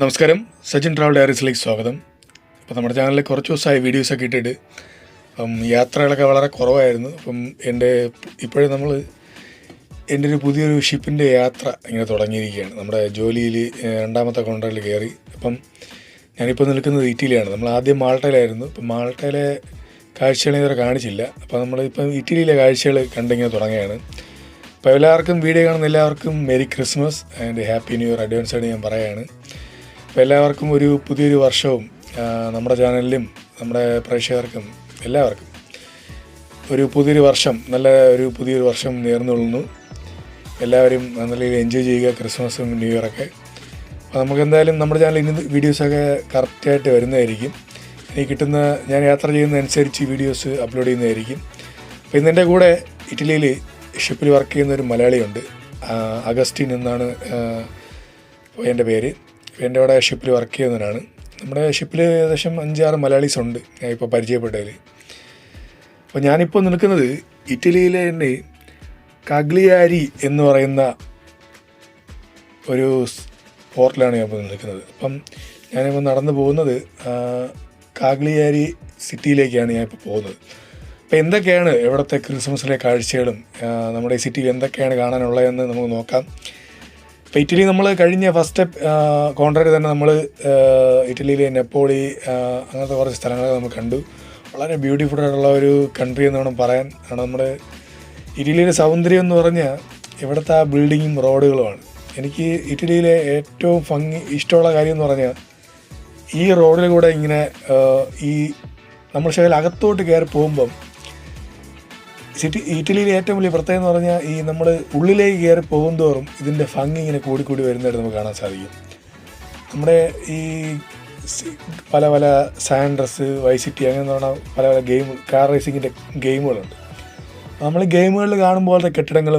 നമസ്കാരം. സച്ചിൻ ട്രാവൽ ഡയറീസിലേക്ക് സ്വാഗതം. അപ്പോൾ നമ്മുടെ ചാനലിൽ കുറച്ച് ദിവസമായി വീഡിയോസൊക്കെ ഇട്ടിട്ട് അപ്പം യാത്രകളൊക്കെ വളരെ കുറവായിരുന്നു. അപ്പം എന്റെ ഇപ്പോഴും നമ്മൾ എന്റെ ഒരു പുതിയൊരു ഷിപ്പിന്റെ യാത്ര ഇങ്ങനെ തുടങ്ങിയിരിക്കുകയാണ്. നമ്മുടെ ജോലിയിൽ രണ്ടാമത്തെ കോൺട്രാക്റ്റിൽ കയറി. അപ്പം ഞാനിപ്പോൾ നിൽക്കുന്നത് ഇറ്റലിയാണ്. നമ്മൾ ആദ്യം മാൾട്ടയിലായിരുന്നു. അപ്പം മാൾട്ടയിലെ കാഴ്ചകൾ ഇതുവരെ കാണിച്ചില്ല. അപ്പോൾ നമ്മളിപ്പം ഇറ്റലിയിലെ കാഴ്ചകൾ കണ്ടിങ്ങനെ തുടങ്ങുകയാണ്. അപ്പോൾ എല്ലാവർക്കും വീഡിയോ കാണുന്ന എല്ലാവർക്കും merry Christmas and happy new year advance ആയിട്ട് ഞാൻ പറയുകയാണ്. അപ്പോൾ എല്ലാവർക്കും ഒരു പുതിയൊരു വർഷവും നമ്മുടെ ചാനലിലും നമ്മുടെ പ്രേക്ഷകർക്കും എല്ലാവർക്കും ഒരു പുതിയൊരു വർഷം നല്ല ഒരു പുതിയൊരു വർഷം നേർന്നുകൊള്ളുന്നു എല്ലാവരും നല്ല രീതിയിൽ എൻജോയ് ചെയ്യുക ക്രിസ്മസും ന്യൂ ഇയറൊക്കെ അപ്പോൾ നമുക്ക് എന്തായാലും നമ്മുടെ ചാനലിൽ ഇന്ന് വീഡിയോസൊക്കെ കറക്റ്റായിട്ട് വരുന്നതായിരിക്കും. എനിക്ക് കിട്ടുന്ന ഞാൻ യാത്ര ചെയ്യുന്നതനുസരിച്ച് വീഡിയോസ് അപ്ലോഡ് ചെയ്യുന്നതായിരിക്കും. അപ്പോൾ ഇന്ന് എന്റെ കൂടെ ഇറ്റലിയിൽ ഷിപ്പിൽ വർക്ക് ചെയ്യുന്ന ഒരു മലയാളിയുണ്ട്. അഗസ്റ്റിൻ എന്നാണ് എന്റെ പേര്. എന്റെ അവിടെ ഷിപ്പിൽ വർക്ക് ചെയ്യുന്നവരാണ് നമ്മുടെ ഷിപ്പിൽ ഏകദേശം അഞ്ചാറ് മലയാളീസ് ഉണ്ട്. ഞാൻ ഇപ്പോൾ പരിചയപ്പെട്ടതിൽ അപ്പോൾ ഞാനിപ്പോൾ നിൽക്കുന്നത് ഇറ്റലിയിലെ തന്നെ കഗ്ലിയാരി എന്ന് പറയുന്ന ഒരു പോർട്ടിലാണ് ഞാൻ ഇപ്പോൾ നിൽക്കുന്നത്. അപ്പം ഞാനിപ്പോൾ നടന്നു പോകുന്നത് കാഗ്ലിയാരി സിറ്റിയിലേക്കാണ് ഞാൻ ഇപ്പോൾ പോകുന്നത്. അപ്പോൾ എന്തൊക്കെയാണ് ഇവിടുത്തെ ക്രിസ്മസിലെ കാഴ്ചകളും നമ്മുടെ ഈ സിറ്റിയിൽ എന്തൊക്കെയാണ് കാണാനുള്ളതെന്ന് നമുക്ക് നോക്കാം. ഇപ്പോൾ ഇറ്റലി നമ്മൾ കഴിഞ്ഞ ഫസ്റ്റ് കോൺട്രാക്ട് തന്നെ നമ്മൾ ഇറ്റലിയിലെ നെപ്പോളി അങ്ങനത്തെ കുറച്ച് സ്ഥലങ്ങളൊക്കെ നമ്മൾ കണ്ടു. വളരെ ബ്യൂട്ടിഫുൾ ആയിട്ടുള്ള ഒരു കൺട്രി എന്ന് വേണം പറയാൻ. കാരണം നമ്മുടെ ഇറ്റലിയിലെ സൗന്ദര്യം എന്ന് പറഞ്ഞാൽ ഇവിടുത്തെ ആ ബിൽഡിങ്ങും റോഡുകളുമാണ് എനിക്ക് ഇറ്റലിയിലെ ഏറ്റവും ഭംഗി ഇഷ്ടമുള്ള കാര്യം എന്ന് പറഞ്ഞാൽ ഈ റോഡിൽ കൂടെ ഇങ്ങനെ ഈ നമ്മൾ ശകലം അകത്തോട്ട് കയറി പോകുമ്പം സിറ്റി ഇറ്റലിയിലെ ഏറ്റവും വലിയ പ്രത്യേകത എന്ന് പറഞ്ഞാൽ ഈ നമ്മൾ ഉള്ളിലേക്ക് കയറി പോകുന്തോറും ഇതിന്റെ ഭംഗി ഇങ്ങനെ കൂടിക്കൂടി വരുന്നതായിട്ട് നമുക്ക് കാണാൻ സാധിക്കും. നമ്മുടെ ഈ പല പല സാൻഡ്രസ് വൈ സിറ്റി അങ്ങനെ പറഞ്ഞാൽ പല പല ഗെയിം കാർ റേസിങ്ങിന്റെ ഗെയിമുകളുണ്ട്. നമ്മൾ ഗെയിമുകളിൽ കാണുമ്പോഴത്തെ കെട്ടിടങ്ങൾ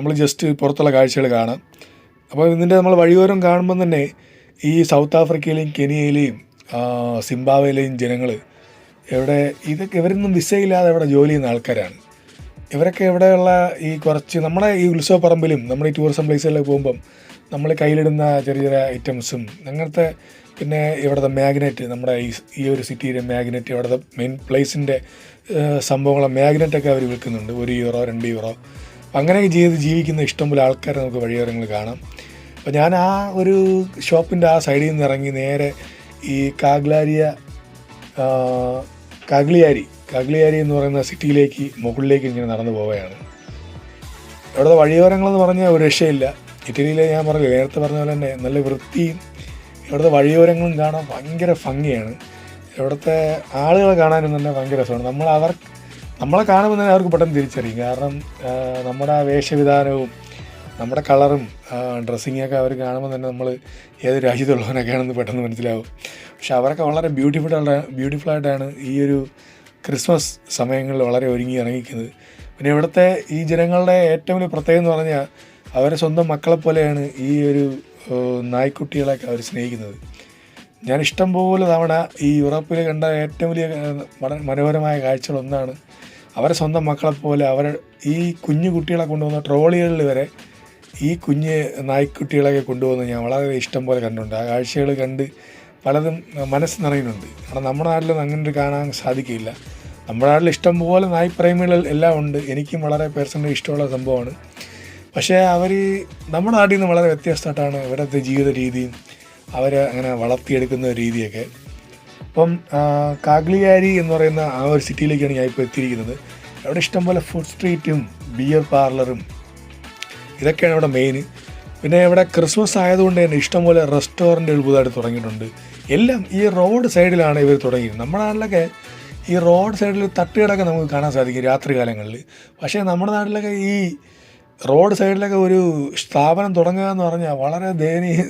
നമ്മൾ ജസ്റ്റ് പുറത്തുള്ള കാഴ്ചകൾ കാണാം. അപ്പോൾ ഇതിന്റെ നമ്മൾ വഴിയോരം കാണുമ്പോൾ തന്നെ ഈ സൗത്ത് ആഫ്രിക്കയിലെയും കെനിയയിലെയും സിംബാവയിലെയും ജനങ്ങൾ ഇവിടെ ഇതൊക്കെ ഇവരൊന്നും വിസയില്ലാതെ ഇവിടെ ജോലി ചെയ്യുന്ന ആൾക്കാരാണ്. ഇവരൊക്കെ ഇവിടെയുള്ള ഈ കുറച്ച് നമ്മുടെ ഈ ഉത്സവപ്പറമ്പിലും നമ്മുടെ ഈ ടൂറിസം പ്ലേസുകളിലൊക്കെ പോകുമ്പം നമ്മൾ കയ്യിലിടുന്ന ചെറിയ ചെറിയ ഐറ്റംസും അങ്ങനത്തെ പിന്നെ ഇവിടുത്തെ മാഗ്നറ്റ് നമ്മുടെ ഈ ഈ ഒരു സിറ്റിയിലെ മാഗ്നറ്റ് ഇവിടുത്തെ മെയിൻ പ്ലേസിന്റെ സംഭവങ്ങളെ മാഗ്നറ്റൊക്കെ അവർ വിൽക്കുന്നുണ്ട്. ഒരു യൂറോ രണ്ട് യൂറോ അങ്ങനെയൊക്കെ ചെയ്ത് ജീവിക്കുന്ന ഇഷ്ടംപോലെ ആൾക്കാരെ നമുക്ക് വഴിയോരങ്ങൾ കാണാം. അപ്പോൾ ഞാൻ ആ ഒരു ഷോപ്പിന്റെ ആ സൈഡിൽ നിന്ന് ഇറങ്ങി നേരെ ഈ കാഗ്ലാരിയ കാഗ്ലിയാരി കാഗ്ലിയാരി എന്ന് പറയുന്ന സിറ്റിയിലേക്ക് മുകളിലേക്ക് ഇങ്ങനെ നടന്നു പോവുകയാണ്. അവിടുത്തെ വഴിയോരങ്ങളെന്ന് പറഞ്ഞാൽ ഒരു രക്ഷയില്ല. ഇറ്റലിയിലെ ഞാൻ പറഞ്ഞു നേരത്തെ പറഞ്ഞ പോലെ തന്നെ നല്ല വൃത്തിയും ഇവിടുത്തെ വഴിയോരങ്ങളും കാണാൻ ഭയങ്കര ഭംഗിയാണ്. ഇവിടുത്തെ ആളുകളെ കാണാനും തന്നെ ഭയങ്കര രസമാണ്. നമ്മൾ അവർ നമ്മളെ കാണുമ്പോൾ തന്നെ അവർക്ക് പെട്ടെന്ന് തിരിച്ചറിയും. കാരണം നമ്മുടെ ആ വേഷവിധാനവും നമ്മുടെ കളറും ഡ്രസ്സിങ്ങൊക്കെ അവർ കാണുമ്പോൾ തന്നെ നമ്മൾ ഏത് രാജ്യത്തുള്ളവനൊക്കെയാണെന്ന് പെട്ടെന്ന് മനസ്സിലാവും. പക്ഷെ അവരൊക്കെ വളരെ ബ്യൂട്ടിഫുൾ ബ്യൂട്ടിഫുള്ളായിട്ടാണ് ഈ ഒരു ക്രിസ്മസ് സമയങ്ങളിൽ വളരെ ഒരുങ്ങി ഇറങ്ങിക്കുന്നത്. പിന്നെ ഇവിടുത്തെ ഈ ജനങ്ങളുടെ ഏറ്റവും വലിയ പ്രത്യേകത എന്ന് പറഞ്ഞാൽ അവരെ സ്വന്തം മക്കളെ പോലെയാണ് ഈ ഒരു നായ്ക്കുട്ടികളെയൊക്കെ അവർ സ്നേഹിക്കുന്നത്. ഞാൻ ഇഷ്ടം പോലെ തവണ ഈ യൂറോപ്പിൽ കണ്ട ഏറ്റവും വലിയ മനോഹരമായ കാഴ്ചകളൊന്നാണ് അവരെ സ്വന്തം മക്കളെ പോലെ അവർ ഈ കുഞ്ഞു കുട്ടികളെ കൊണ്ടുവന്ന ട്രോളികളിൽ വരെ ഈ കുഞ്ഞ് നായ്ക്കുട്ടികളെയൊക്കെ കൊണ്ടുവന്ന് ഞാൻ വളരെ ഇഷ്ടം പോലെ കണ്ടിട്ടുണ്ട്. ആ കാഴ്ചകൾ കണ്ട് പലതും മനസ്സ് നിറയുന്നുണ്ട്. കാരണം നമ്മുടെ നാട്ടിൽ അങ്ങനെ ഒരു കാണാൻ സാധിക്കില്ല. നമ്മുടെ നാട്ടിൽ ഇഷ്ടം പോലെ നായ്പ്രേമികൾ എല്ലാം ഉണ്ട്. എനിക്കും വളരെ പേഴ്സണലി ഇഷ്ടമുള്ള സംഭവമാണ്. പക്ഷേ അവർ നമ്മുടെ നാട്ടിൽ നിന്ന് വളരെ വ്യത്യസ്തമായിട്ടാണ് ഇവിടുത്തെ ജീവിത രീതിയും അവർ അങ്ങനെ വളർത്തിയെടുക്കുന്ന രീതിയൊക്കെ. അപ്പം കാഗ്ലിയാരി എന്ന് പറയുന്ന ആ ഒരു സിറ്റിയിലേക്കാണ് ഞാൻ ഇപ്പോൾ എത്തിയിരിക്കുന്നത്. അവിടെ ഇഷ്ടംപോലെ ഫുഡ് സ്ട്രീറ്റും ബിയർ പാർലറും ഇതൊക്കെയാണ് അവിടെ മെയിൻ പിന്നെ ഇവിടെ ക്രിസ്മസ് ആയതുകൊണ്ട് തന്നെ ഇഷ്ടംപോലെ റെസ്റ്റോറന്റുകൾ പുതുതായിട്ട് തുടങ്ങിയിട്ടുണ്ട്. എല്ലാം ഈ റോഡ് സൈഡിലാണ് ഇവർ തുടങ്ങിയത് നമ്മുടെ നാട്ടിലൊക്കെ ഈ റോഡ് സൈഡിൽ തട്ടുകടൊക്കെ നമുക്ക് കാണാൻ സാധിക്കും രാത്രി കാലങ്ങളിൽ പക്ഷേ നമ്മുടെ നാട്ടിലൊക്കെ ഈ റോഡ് സൈഡിലൊക്കെ ഒരു സ്ഥാപനം തുടങ്ങുക എന്ന് പറഞ്ഞാൽ വളരെ ദയനീയ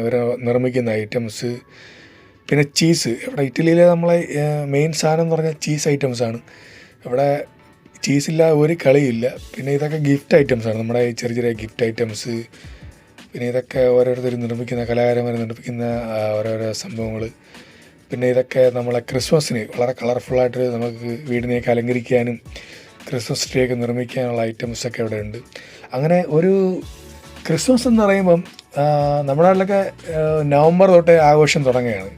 ഇവർ നിർമ്മിക്കുന്ന ഐറ്റംസ് പിന്നെ ചീസ് ഇവിടെ ഇറ്റലിയിലെ നമ്മളെ മെയിൻ സാധനം എന്ന് പറഞ്ഞാൽ ചീസ് ഐറ്റംസ് ആണ്. ഇവിടെ ചീസില്ല ഒരു കളിയില്ല പിന്നെ ഇതൊക്കെ ഗിഫ്റ്റ് ഐറ്റംസ് ആണ്. നമ്മുടെ ചെറിയ ചെറിയ ഗിഫ്റ്റ് ഐറ്റംസ് പിന്നെ ഇതൊക്കെ ഓരോരുത്തർ നിർമ്മിക്കുന്ന കലാകാരന്മാർ നിർമ്മിക്കുന്ന ഓരോരോ സംഭവങ്ങൾ. പിന്നെ ഇതൊക്കെ നമ്മളെ ക്രിസ്മസിന് വളരെ കളർഫുള്ളായിട്ട് നമുക്ക് വീടിനെയൊക്കെ അലങ്കരിക്കാനും ക്രിസ്മസ് ട്രീ ഒക്കെ നിർമ്മിക്കാനുള്ള ഐറ്റംസൊക്കെ ഇവിടെ ഉണ്ട്. അങ്ങനെ ഒരു ക്രിസ്മസ് എന്ന് പറയുമ്പം നമ്മുടെ നാട്ടിലൊക്കെ നവംബർ തൊട്ടേ ആഘോഷം തുടങ്ങുകയാണ്.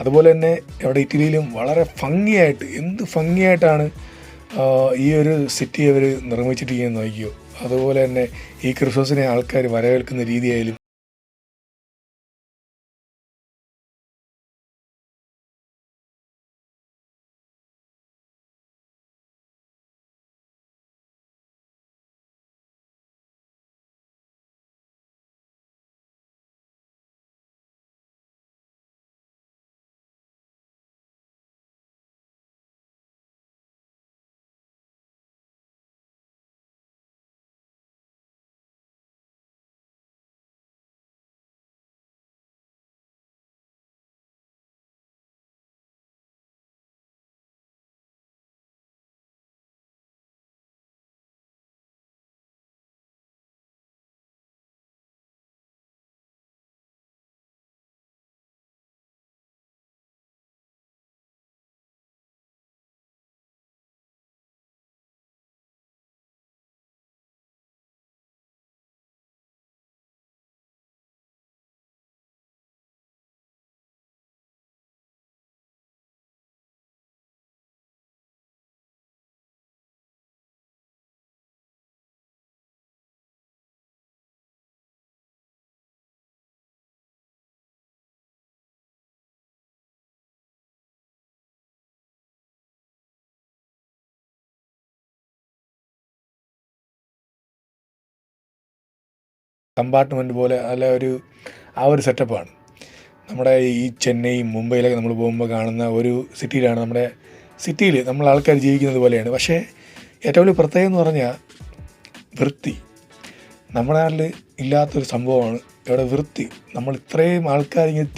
അതുപോലെ തന്നെ ഇവിടെ ഇറ്റലിയിലും വളരെ ഭംഗിയായിട്ട് എന്ത് ഭംഗിയായിട്ടാണ് ഈ ഒരു സിറ്റി അവർ നിർമ്മിച്ചിട്ടിരിക്കുന്നത് നോക്കിയോ അതുപോലെ തന്നെ ഈ ക്രിസ്മസിനെ ആൾക്കാർ വരവേൽക്കുന്ന രീതിയായാലും കമ്പാർട്ട്മെന്റ് പോലെ അല്ല ഒരു ആ ഒരു സെറ്റപ്പാണ്. നമ്മുടെ ഈ ചെന്നൈ മുംബൈയിലൊക്കെ നമ്മൾ പോകുമ്പോൾ കാണുന്ന ഒരു സിറ്റിയിലാണ് നമ്മുടെ സിറ്റിയിൽ നമ്മൾ ആൾക്കാർ ജീവിക്കുന്നത് പോലെയാണ്. പക്ഷേ ഏറ്റവും വലിയ പ്രത്യേകം എന്ന് പറഞ്ഞാൽ വൃത്തി. നമ്മുടെ നാട്ടിൽ ഇല്ലാത്തൊരു സംഭവമാണ് ഇവിടെ വൃത്തി. നമ്മൾ ഇത്രയും ആൾക്കാർ ഇങ്ങനെ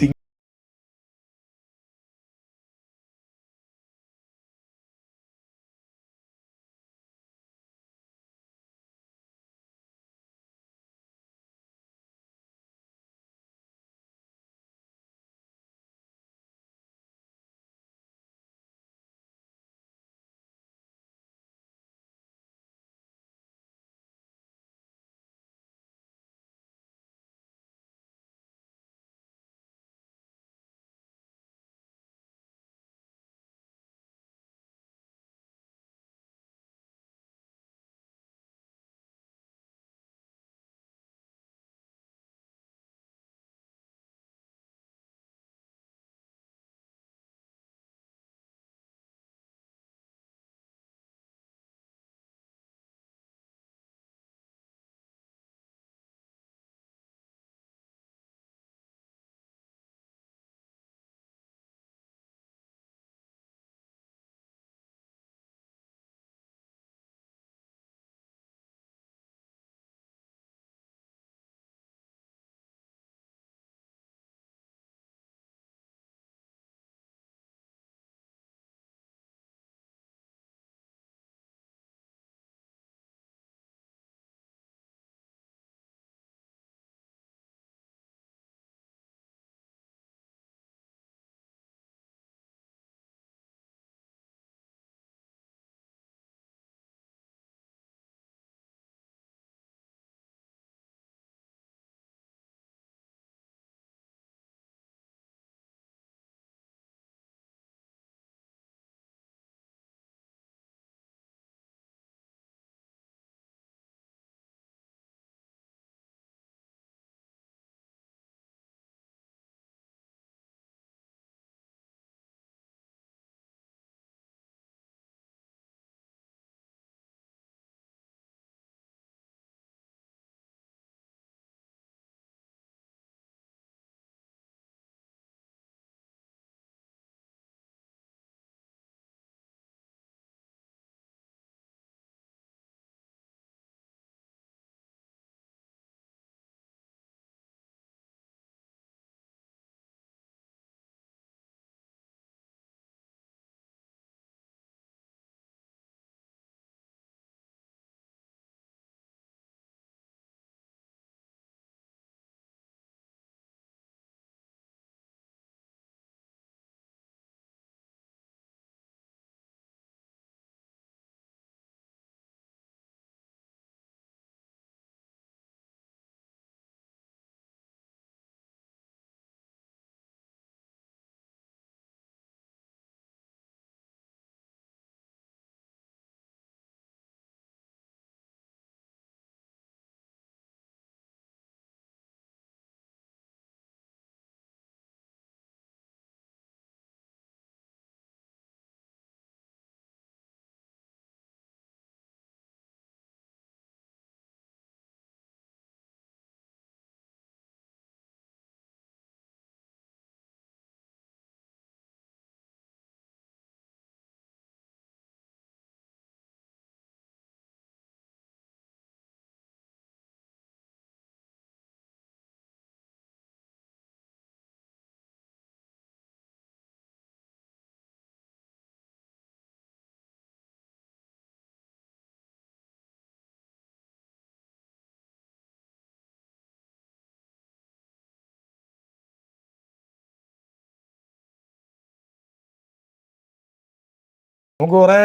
നമുക്ക് കുറേ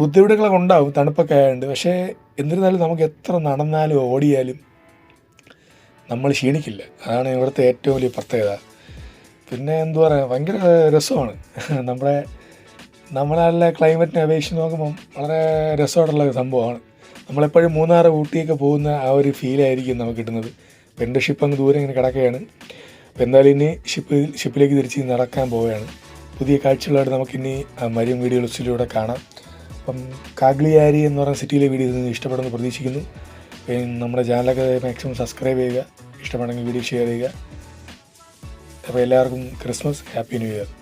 ബുദ്ധിമുട്ടുകളൊക്കെ ഉണ്ടാവും തണുപ്പൊക്കെ ആയതുകൊണ്ട് പക്ഷേ എന്നിരുന്നാലും നമുക്ക് എത്ര നടന്നാലും ഓടിയാലും നമ്മൾ ക്ഷീണിക്കില്ല. അതാണ് ഇവിടുത്തെ ഏറ്റവും വലിയ പ്രത്യേകത. പിന്നെ എന്തു പറയുക ഭയങ്കര രസമാണ്. നമ്മുടെ നമ്മളെ ക്ലൈമറ്റിനെ അപേക്ഷിച്ച് നോക്കുമ്പം വളരെ രസമായിട്ടുള്ള ഒരു സംഭവമാണ്. നമ്മളെപ്പോഴും മൂന്നാറ് ഊട്ടിയൊക്കെ പോകുന്ന ആ ഒരു ഫീലായിരിക്കും നമുക്ക് കിട്ടുന്നത്. എന്റെ ഷിപ്പ് അങ്ങ് ദൂരെ ഇങ്ങനെ കിടക്കുകയാണ്. അപ്പോൾ എന്തായാലും ഇനി ഷിപ്പ് ഷിപ്പിലേക്ക് തിരിച്ച് നടക്കാൻ പോവുകയാണ്. പുതിയ കാഴ്ചകളായിട്ട് നമുക്കിനി മരിയം മരിയം വീഡിയോസിലൂടെ കാണാം. അപ്പം കാഗ്ലിയാരി എന്ന് പറയുന്ന സിറ്റിയിലെ വീഡിയോ ഇന്ന് ഇഷ്ടപ്പെടുമെന്ന് പ്രതീക്ഷിക്കുന്നു. നമ്മുടെ ചാനലൊക്കെ മാക്സിമം സബ്സ്ക്രൈബ് ചെയ്യുക ഇഷ്ടമാണെങ്കിൽ വീഡിയോ ഷെയർ ചെയ്യുക. അപ്പോൾ എല്ലാവർക്കും ക്രിസ്മസ് ഹാപ്പി ന്യൂ ഇയർ